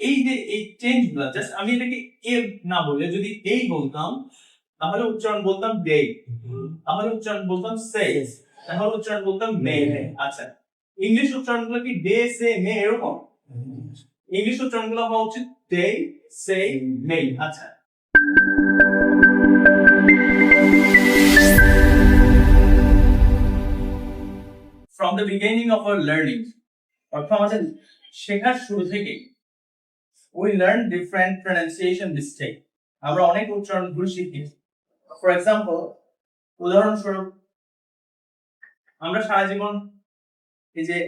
এই যে এই চেঞ্জগুলা জাস্ট আমি এটাকে এ না বলে যদি এই বলতাম তাহলে উচ্চারণ বলতাম ডে তাহলে উচ্চারণ বলতাম সে তাহলে উচ্চারণ বলতাম মে আচ্ছা ইংলিশ উচ্চারণগুলো কি ডে সে মে এরকম? ইংলিশ উচ্চারণগুলো হওয়া উচিত ডে সে মে আচ্ছা। From the beginning of our learning অর্থাৎ আমাদের শেখার শুরু থেকে we learn different pronunciation mistake. আমরা অনেক উচ্চারণ ভুল শিখি। ফর এক্সাম্পল উদাহরণস্বরূপ আমরা সারা জীবন এই যে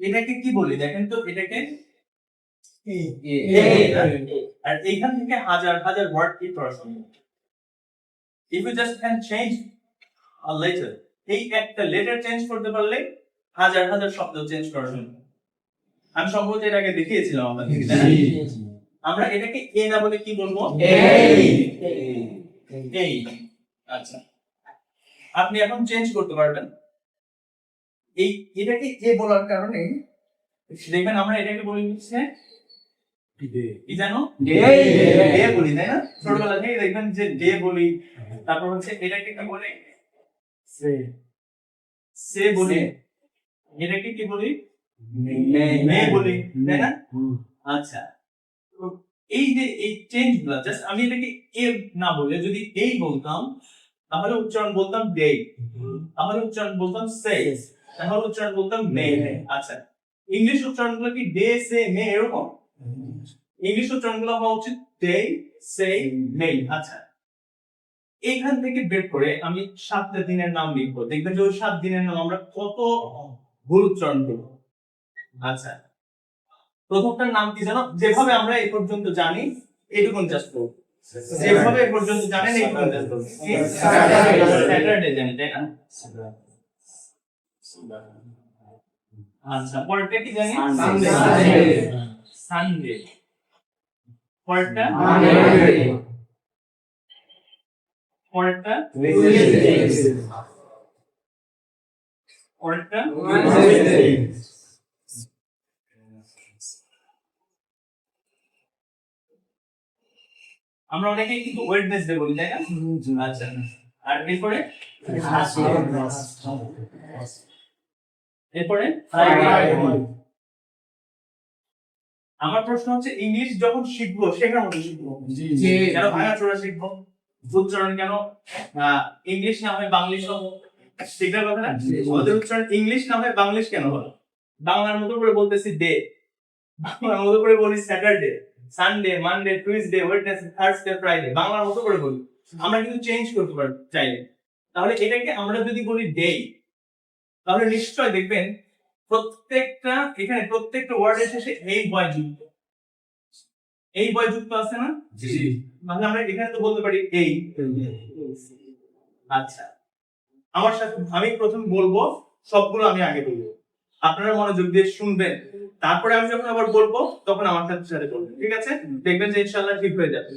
এটাকে কি বলি? দেখেন তো এটাকে? আর এইখান থেকে হাজার হাজার ওয়ার্ড কি সম্ভব if you just can change letter এই একটা লেটার চেঞ্জ করতে পারলে হাজার হাজার শব্দ চেঞ্জ করা সম্ভব। আমি সম্ভবত এর আগে দেখিয়েছিলাম তাই না? আমরা এটাকে এ না বলে কি বলব? এই। আচ্ছা। আপনি এখন চেঞ্জ করতে পারবেন। এই এটাকে এ বলার কারণে দেখবেন আমরা এটাকে বলি হচ্ছে কি জানো? ডে। ডে বলি তাই না? ছোটবেলা থেকে দেখবেন যে ডে বলি। তারপর হচ্ছে এটাকে কি বলে? সে বলি। এটাকে কি বলি? মে বলি তাই না? আচ্ছা। এই যে এই চেঞ্জগুলা জাস্ট আমি এটাকে এ না বলে যদি এই বলতাম তাহলে উচ্চারণ বলতাম ডে তাহলে উচ্চারণ বলতাম সে তাহলে উচ্চারণ বলতাম মে আচ্ছা। ইংলিশ উচ্চারণগুলো কি ডে সে মে এরকম? ইংলিশ উচ্চারণগুলো হওয়া উচিত ডে সে মে আচ্ছা। এইখান থেকে বের করে আমি সাতটা দিনের নাম লিখব। দেখবেন যে ওই সাত দিনের নাম আমরা কত ভুল উচ্চারণ করব। আচ্ছা। প্রথমটার নাম কি জানো? যেভাবে আমরা এই পর্যন্ত জানি এইটুকুন জাস্ট করব যেভাবে এই পর্যন্ত জানেন এইটুকুন জাস্ট করব স্যাটারডে জানি তাই না? আচ্ছা পরেরটা কি জানি? Sunday. সানডে পরেরটা? পরেরটা? পরেরটা? আমরা অনেকেই কিন্তু ওয়েডনেসডে বলি তাই না? আচ্ছা। আর এরপরে এরপরে আমার প্রশ্ন হচ্ছে ইংলিশ যখন শিখব শেখার মতো শিখব? কেন ভাঙাচোরা শিখব? উচ্চারণ কেন? ইংলিশ না হয় বাংলিশ হব? শিখার কথা না? আমাদের উচ্চারণ ইংলিশ না হয় বাংলিশ কেন হলো? বাংলার মতো করে বলতেছি ডে। বাংলার মতো করে বলি Saturday. Sunday Monday Tuesday Wednesday Thursday Friday বাংলার মতো করে বলি। আমরা কিন্তু চেঞ্জ করতে পারি চাইলে। তাহলে এটাকে আমরা যদি বলি ডে তাহলে নিশ্চয় দেখবেন প্রত্যেকটা এখানে প্রত্যেকটা ওয়ার্ডের শেষে এই বয় যুক্ত। এই বয় যুক্ত আছে না? মানে আমরা এখানে তো বলতে পারি এই। আচ্ছা। আমার সাথে আমি প্রথম বলব সবগুলো আমি আগে বলব। আপনারা মনোযোগ দিয়ে শুনবেন। তারপরে আমি যখন আবার বলব তখন আমার সাথে সাথে বলবেন ঠিক আছে? দেখবেন যে ইনশাল্লাহ ঠিক হয়ে যাবে।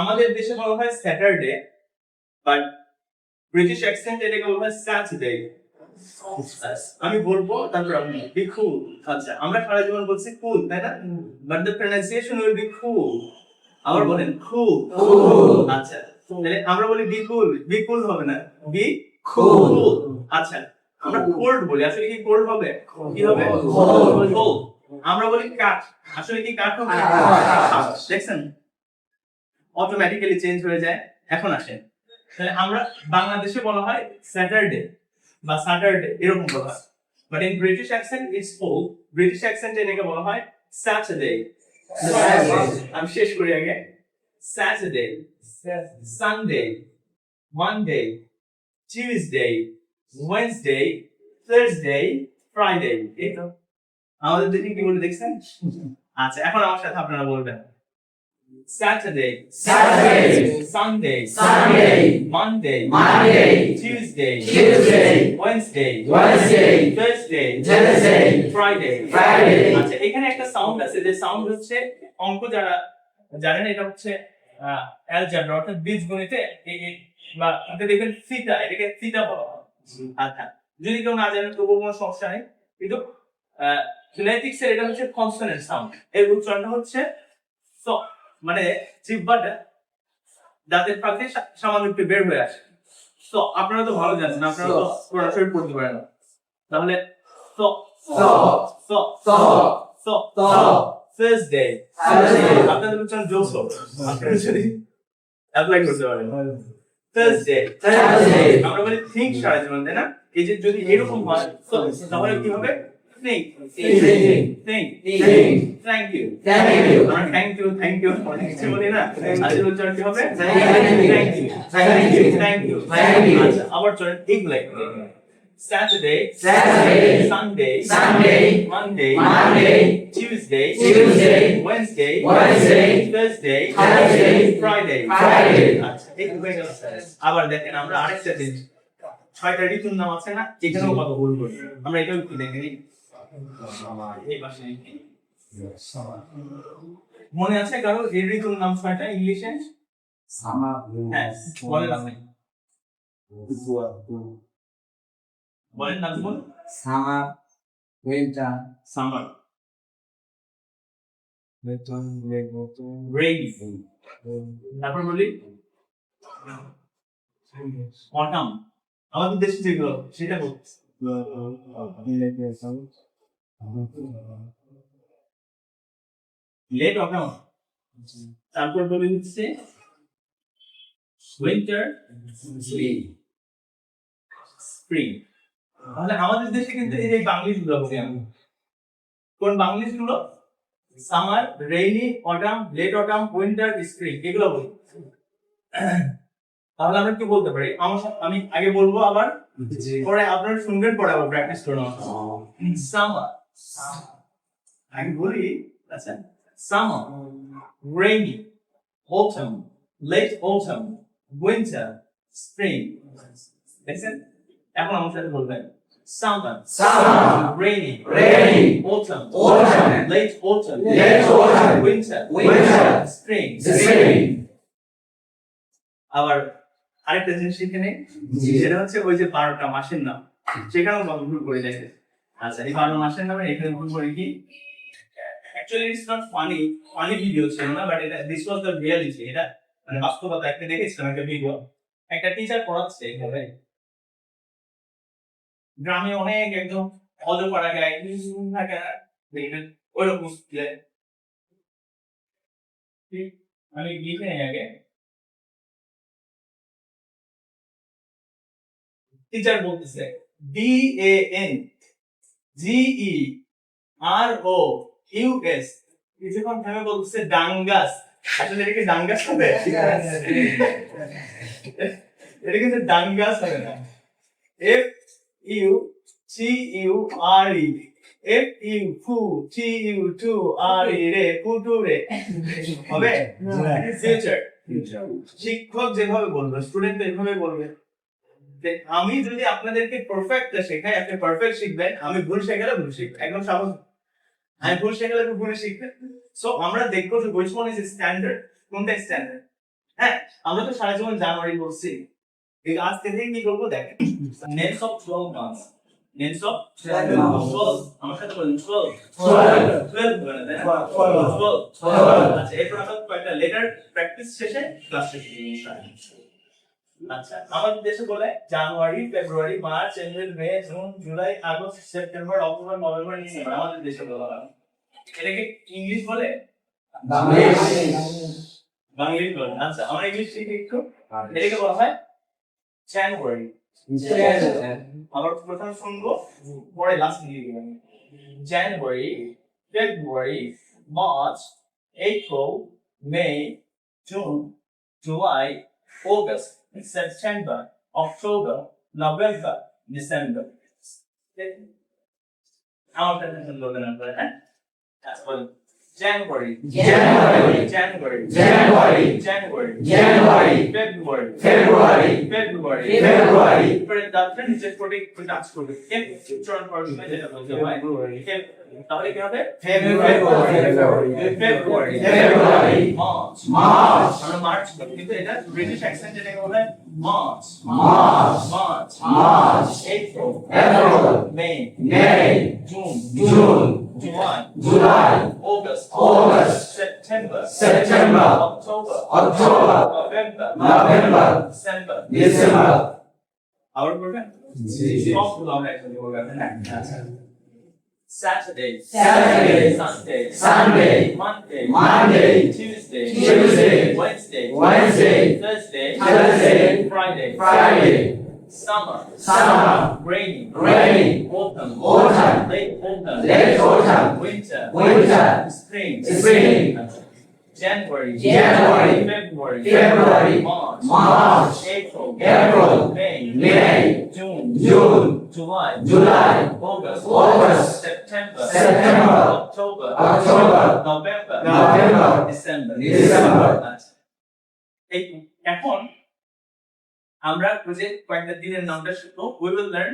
আমাদের দেশে বলা হয় স্যাটারডে বাট ব্রিটিশ অ্যাকসেন্ট এটাকে বলা হয় স্যাটারডে। আমি বলব তারপর আপনি বি কুল আচ্ছা আমরা সারা জীবন বলছি কুল তাই না? But the pronunciation will be cool আবার বলেন কুল আচ্ছা তাহলে আমরা বলি বি কুল বি কুল হবে না। Be Cool. আচ্ছা আমরা কোল্ড বলি। আসলে কি কোল্ড হবে? কি হবে. আমরা বলি কাঠ। আসলে কি কাঠ হবে? দেখছেন? অটোমেটিক্যালি চেঞ্জ হয়ে যায়। এখন আসেন। তাহলে আমরা বাংলাদেশে বলা হয় স্যাটারডে বা স্যাটারডে এরকম বলা হয়। But in British accent it's full British accent এটাকে বলা হয় স্যাটারডে আমি শেষ করি আগে। Saturday Sunday Monday Tuesday Wednesday Thursday Friday এই তো। আমাদের দিকে কি বলে দেখছেন? আচ্ছা এখন আমার সাথে আপনারা বলবেন। Saturday Saturday, Sunday Sunday, Monday Monday, Tuesday Tuesday, Wednesday Wednesday, Thursday Thursday, Friday Friday. আচ্ছা এখানে একটা সাউন্ড আছে যে সাউন্ড হচ্ছে অঙ্ক যারা জানেন এটা হচ্ছে অ্যালজেব্রা অর্থাৎ বীজগণিতে বা দেখবেন থিটা এটাকে থিটা বলা হয়। আচ্ছা যদি কেউ না জানেন তবুও কোনো সমস্যা নেই। কিন্তু ফিনেটিক্স এর এটা হচ্ছে কনসোনেন্ট সাউন্ড এর উচ্চারণটা হচ্ছে স মানে জিহ্বাটা দাঁতের সা- সামান্য একটু বের হয়ে আসে। তো আপনারা তো ভালো জানেন আপনারা তো সরাসরি পড়তে পারেন না। তাহলে স স। স স স। স Thursday আপনাদের উচ্চারণ জোস হবে আপনারা যদি অ্যাপ্লাই করতে পারেন। আমরা বলি থিঙ্ক সারা জীবন তাই না? এই যে যদি এরকম হয় তাহলে কি হবে? Think. You thank you. আমরা থ্যাংক ইউ থ্যাংক ইউ অনেক কিছু বলি না? হবে. থ্যাংক ইউ থ্যাংক ইউ আবার চলেন এগুলাই Saturday Saturday. Sunday Sunday. Monday Monday. Tuesday Tuesday. Wednesday Wednesday. Thursday Thursday. Friday Friday. আচ্ছা এই হয়ে গেল আবার দেখেন আমরা আরেকটা দিন ছয়টা ঋতুর নাম আছে না এখানেও কত ভুল করি আমরা এটাও একটু দেখে নিই এই পাশে। মনে আছে কারও এই ঋতুর নাম ছয়টা ইংলিশে হ্যাঁ আপনি বলেন বল Summer, winter, সামার তারপর বলি? অটাম আমাদের দেশে যেগুলো সেটা লেট অটাম তারপর বলি হচ্ছে উইন্টার স্প্রিং তাহলে আমাদের দেশে কিন্তু এই যে বাংলিশগুলো বলি আমি। কোন বাংলিশগুলো? Summer rainy autumn late autumn winter spring এগুলো বলি। তাহলে আমরা কি বলতে পারি? আমার আমি আগে বলব আবার? পরে আপনারা শুনবেন পরে আবার প্র্যাকটিস করুন সামার। আমি বলি আচ্ছা। Summer rainy autumn late autumn winter spring. দেখছেন? এখন আমার সাথে বলবেন summer Summer. rainy Rainy. autumn Autumn. late autumn Late autumn. winter Winter. spring spring, আবার আরেকটা জিনিস এখানে। সেটা হচ্ছে ওই যে বারোটা মাসের নাম সেখানেও কত ভুল করে দেখে আচ্ছা এই বারো মাসের নামে এখানে ভুল করে কি actually it's not funny funny video ছিল না বাট এটা দিস ওয়াজ দ্য রিয়ালিটি এটা মানে বাস্তবতা একটা দেখেছিলাম একটা ভিডিও একটা টিচার পড়াচ্ছে এখানে গ্রামে অনেক একদম অজপাড়া গায়ে দেখবেন ওইরকম স্কুলে আমি আগে। টিচার বলতেছে D A N G E R O U S কিছুক্ষণ থেমে বলতেছে ডাঙ্গাস। আসলে এটা কি ডাঙ্গাস হবে? এটা কিন্তু ডাঙ্গাস হবে না। F U C U, R, E F, U, ফু টি ইউ, টু, আর, ই, রে ফুটু রে। হবে? ফিউচার শিক্ষক যেভাবে বলবে স্টুডেন্ট এভাবে বলবে। আমি যদি আপনাদেরকে পারফেক্ট শেখাই, আপনি পারফেক্ট শিখবেন, আমি ভুল শেখালে ভুল শিখবেন একদম সহজ আমি ভুল শেখালে ভুল শিখবেন। সো আমরা দেখব যে which one is স্ট্যান্ডার্ড কোনটা স্ট্যান্ডার্ড হ্যাঁ আমরা তো সারা জীবন জানুয়ারি বলছি। এই আজকে থেকে কি করব? দেখেন next of twelve months next of twelve আমার সাথে বলেন টুয়েলভ টুয়েলভ বলেন তাই না? টুয়েলভ আচ্ছা এরপর আমরা কয়েকটা লেটার প্র্যাকটিস শেষে ক্লাস শেষ আচ্ছা আমাদের দেশে বলে January February March April May June July August September October November December আমাদের দেশে বলা হয় এটাকে ইংলিশ বলে? English, বাংলিশ বলে। আচ্ছা আমরা ইংলিশ শিখি একটু। এটাকে বলা হয় জানুয়ারি আবার প্রথমে শুনব পরে লাস্ট দিয়ে দিবেন January February March April May June July August September October November December আমার কাছে বলবেন আপনারা হ্যাঁ? আচ্ছা বলুন। January, January, January, January, January, January, February, February, February, February, এরপরে দাঁতটা নিচের ঠোঁটে একটু করবে কেন উচ্চারণ করার সময় যেটা বলতে হয় তাহলে কি হবে ফেব্রুয়ারি মার্চ আমরা মার্চ কিন্তু এটা ব্রিটিশ অ্যাকসেন্ট যেটাকে বলে March March, March March, April April, May May, June June, July July, August August, September September, October October, November November, December December, আবার বলবেন সবগুলো আমরা একসাথে বলবেন হ্যাঁ আচ্ছা Saturday, Saturday, Sunday, Sunday, Monday, Monday, Tuesday, Tuesday, Wednesday, Wednesday, Thursday, Thursday, Friday, Friday, summer, summer, rainy, rainy, autumn, autumn, late autumn, late autumn, winter, winter, spring, spring, January, January, February, February, March, March, April, April, May, May, June, June, July, July, August, August, September, September, October, October, November, November, December, December. আচ্ছা। এই এখন আমরা যে কয়েকটা দিনের নামটা শিখব। We will learn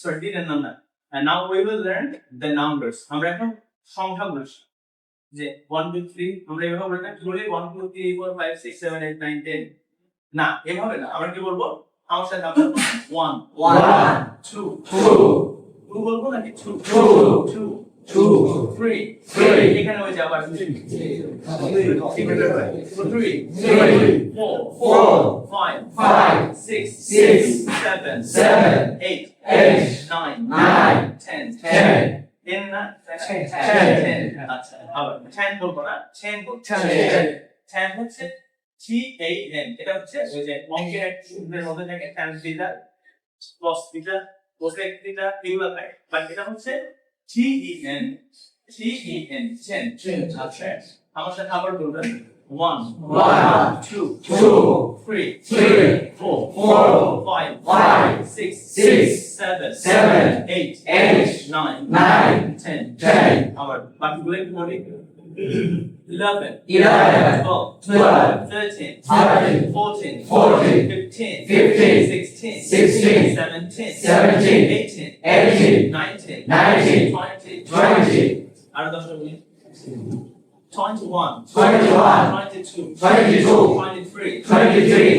sorry দিনের নাম না। And now we will learn the numbers আমরা এখন সংখ্যাগুলো। যে 1 2 3 আমরা এভাবে বলি না বলি 1 2 3 4 5 6 7 8 9 10 না এভাবে না। আমরা কি বলব? আমার সাথে আমরা 1 one, 2 two, 2 বলব নাকি? 2 Two. 2 two, 3 Three. এখানে ওই যে আবার 3 3 three, 4 four, 5 five, 6 six, 7 seven, 8 eight, 9 nine, 10 ten, 10 না Ten. 10 আচ্ছা আবার 10 বলব না 10 বলব Ten. 10 হচ্ছে T. A N. এটা হচ্ছে ওই যে অঙ্কের এক সূত্রের মধ্যে থাকে tan theta cos theta cosec theta এগুলো থাকে বাট এটা হচ্ছে T E N T E N 10 Ten. আচ্ছা আমার সাথে আবার বলবেন 1 One. 2 two, 3 three, 4 four, 5 five, 6 six, 7 seven, 8 eight, 9 nine, 10 ten, আবার বাকিগুলো একটু বলি 11 eleven, 12 twelve, 13 thirteen, 14 fourteen, 15 fifteen, 16 sixteen, 17 seventeen, 18 eighteen, 19 nineteen, 20 twenty, আরো দশটা বলি 21 twenty-one, 22 twenty-two, 23 twenty-three,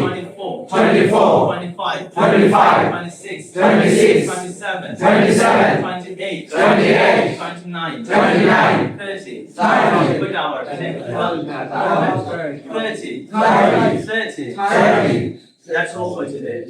24, 25, 26, 27, 27, 28, 29, 29, 30, 30, good hour, 30, 30, 30, 30. That's all for today.